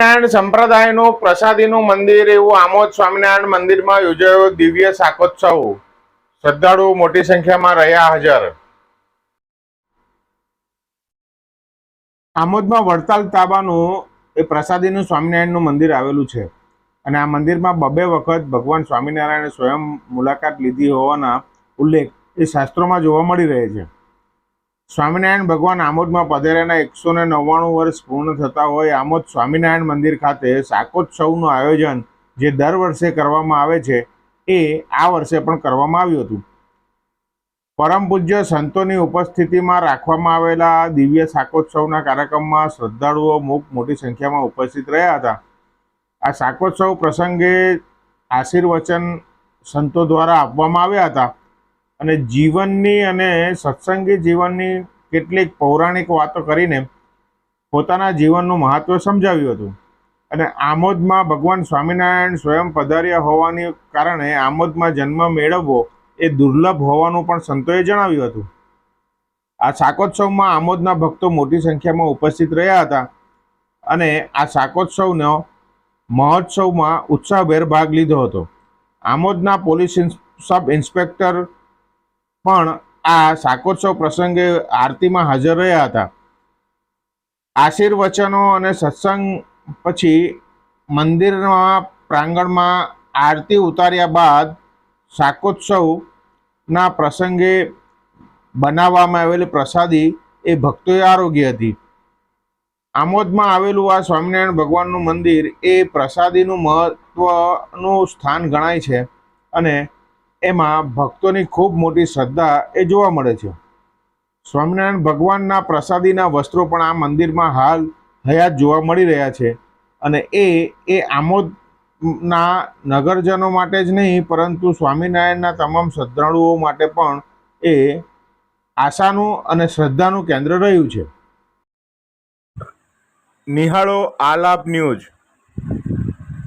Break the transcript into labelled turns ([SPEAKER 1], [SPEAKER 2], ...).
[SPEAKER 1] સ્વામિનારાયણ સંપ્રદાયનું પ્રસાદીનું મંદિર એવું આમોદ સ્વામિનારાયણ મંદિરમાં યોજાયો દિવ્ય શાકોત્સવ. શ્રદ્ધાળુઓ મોટી સંખ્યામાં રહ્યા હાજર. આમોદમાં વડતાલ તાબાનું એ પ્રસાદીનું સ્વામિનારાયણનું મંદિર આવેલું છે. અને આ મંદિરમાં બબે વખત ભગવાન સ્વામિનારાયણે સ્વયં મુલાકાત લીધી હોવાના ઉલ્લેખ એ શાસ્ત્રોમાં જોવા મળી રહે છે. સ્વામિનારાયણ ભગવાન આમોદમાં પધેરાના એકસો ને નવ્વાણું વર્ષ પૂર્ણ થતા હોય આમોદ સ્વામિનારાયણ મંદિર ખાતે શાકોત્સવનું આયોજન જે દર વર્ષે કરવામાં આવે છે, એ આ વર્ષે પણ કરવામાં આવ્યું હતું. પરમ પૂજ્ય સંતોની ઉપસ્થિતિમાં રાખવામાં આવેલા દિવ્ય શાકોત્સવના કાર્યક્રમમાં શ્રદ્ધાળુઓ મૂક મોટી સંખ્યામાં ઉપસ્થિત રહ્યા હતા. આ શાકોત્સવ પ્રસંગે આશીર્વચન સંતો દ્વારા આપવામાં આવ્યા હતા. અને જીવનની અને સત્સંગી જીવનની કેટલીક પૌરાણિક વાતો કરીને પોતાના જીવનનું મહત્વ સમજાવ્યું હતું. અને આમોદમાં ભગવાન સ્વામિનારાયણ સ્વયં પધાર્યા હોવાની કારણે આમોદમાં જન્મ મેળવવો એ દુર્લભ હોવાનું પણ સંતોએ જણાવ્યું હતું. આ શાકોત્સવમાં આમોદના ભક્તો મોટી સંખ્યામાં ઉપસ્થિત રહ્યા હતા અને આ શાકોત્સવનો મહોત્સવમાં ઉત્સાહભેર ભાગ લીધો હતો. આમોદના પોલીસ સબ ઇન્સ્પેક્ટર પણ આ શાકોત્સવ પ્રસંગે આરતીમાં હાજર રહ્યા હતા. આશીર્વચનો અને સત્સંગ પછી મંદિરના પ્રાંગણમાં આરતી ઉતાર્યા બાદ શાકોત્સવના પ્રસંગે બનાવવામાં આવેલી પ્રસાદી એ ભક્તોએ આરોગી હતી. આમોદમાં આવેલું આ સ્વામિનારાયણ ભગવાનનું મંદિર એ પ્રસાદીનું મહત્વનું સ્થાન ગણાય છે અને એમાં ભક્તોની ખૂબ મોટી શ્રદ્ધા એ જોવા મળે છે. સ્વામિનારાયણ ભગવાનના પ્રસાદીના વસ્ત્રો પણ આ મંદિરમાં હાલ હયાત જોવા મળી રહ્યા છે અને એ એ આમોદના નગરજનો માટે જ નહીં, પરંતુ સ્વામિનારાયણના તમામ શ્રદ્ધાળુઓ માટે પણ એ આશાનું અને શ્રદ્ધાનું કેન્દ્ર રહ્યું છે. નિહાળો આલાપ ન્યૂઝ.